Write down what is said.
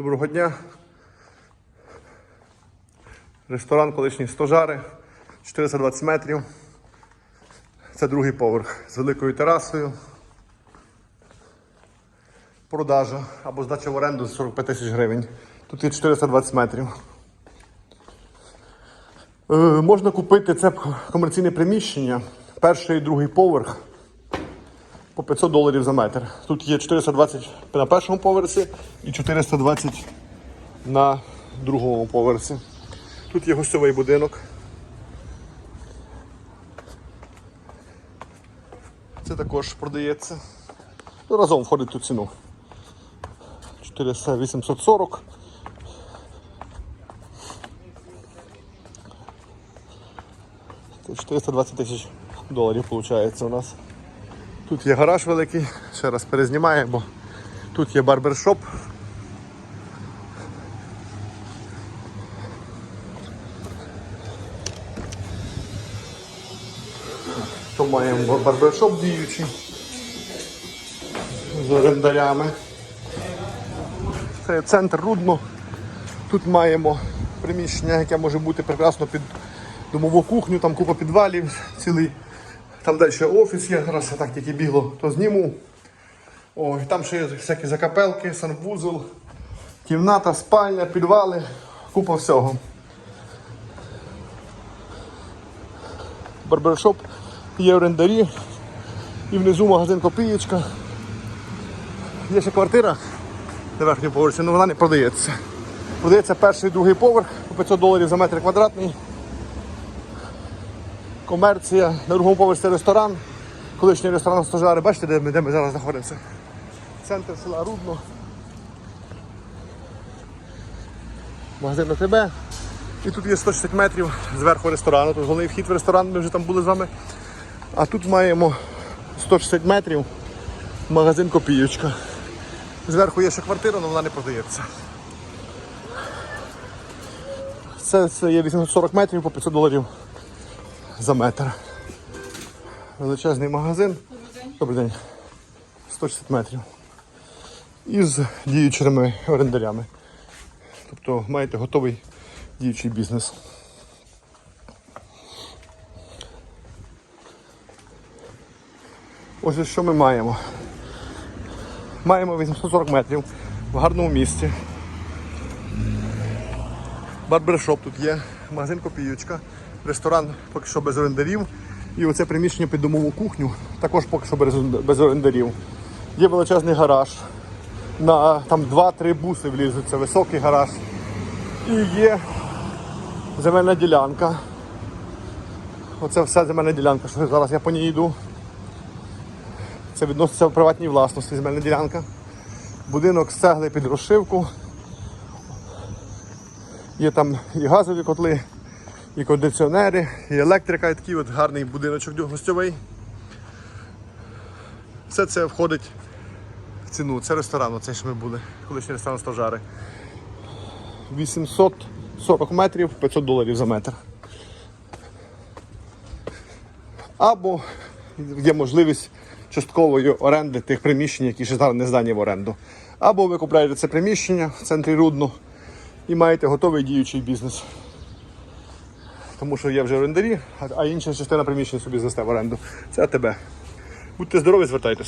Доброго дня. Ресторан колишні стожари, 420 метрів. Це другий поверх з великою терасою. Продажа або здача в оренду за 45 тисяч гривень. Тут є 420 метрів. Е, можна купити це комерційне приміщення, перший і другий поверх по 500 доларів за метр. Тут є 420 на першому поверсі і 420 на другому поверсі. Тут є гостьовий будинок. Це також продається. Ну, Разом входить ту ціну. 400 840. Це 420 тисяч доларів виходить у нас. Тут є гараж великий, ще раз перезнімаємо, бо тут є барбершоп. То маємо барбершоп діючий з орендарями. Це центр Рудно. Тут маємо приміщення, яке може бути прекрасно під домову кухню, там купа підвалів, цілий. Там далі офіс є, зараз я так тільки бігло, то зніму. Ой, там ще є всякі закапелки, санвузол, кімната, спальня, підвали, купа всього. Барбершоп, є орендарі, і внизу магазин Копієчка. Є ще квартира на верхньому поверсі, але вона не продається. Продається перший і другий поверх по 500 доларів за метр квадратний. Комерція, на другому поверсі ресторан, колишній ресторан стожари. Бачите, де ми, де ми зараз знаходимося? Центр села Рудно. Магазин ОТБ. І тут є 160 метрів зверху ресторану. Тут головний вхід в ресторан, ми вже там були з вами. А тут маємо 160 метрів магазин Копієчка. Зверху є ще квартира, але вона не продається. Це, це є 840 метрів по 500 доларів за метр. Величезний магазин. Добрий день. 160 метрів. Із діючими орендарями. Тобто маєте готовий діючий бізнес. Ось що ми маємо. Маємо 840 метрів в гарному місці. Барбершоп тут є, магазин Копіючка, ресторан поки що без орендарів. І оце приміщення під домову кухню також поки що без орендарів. Є величезний гараж. На там 2-3 буси влізуть, це високий гараж. І є земельна ділянка. Оце вся земельна ділянка, що зараз я по ній йду. Це відноситься в приватній власності земельна ділянка. Будинок з цегли під розшивку. Є там і газові котли, і кондиціонери, і електрика, і такий от гарний будиночок гостьовий. Все це входить в ціну. Це ресторан, оцей що ми були, колишній ресторан Стожари. 840 метрів, 500 доларів за метр. Або є можливість часткової оренди тих приміщень, які ще зараз не здані в оренду. Або ви купляєте це приміщення в центрі Рудно і маєте готовий діючий бізнес. Тому що є вже орендарі, а- інша частина приміщення собі здасте в оренду. Це тебе. Будьте здорові, звертайтеся.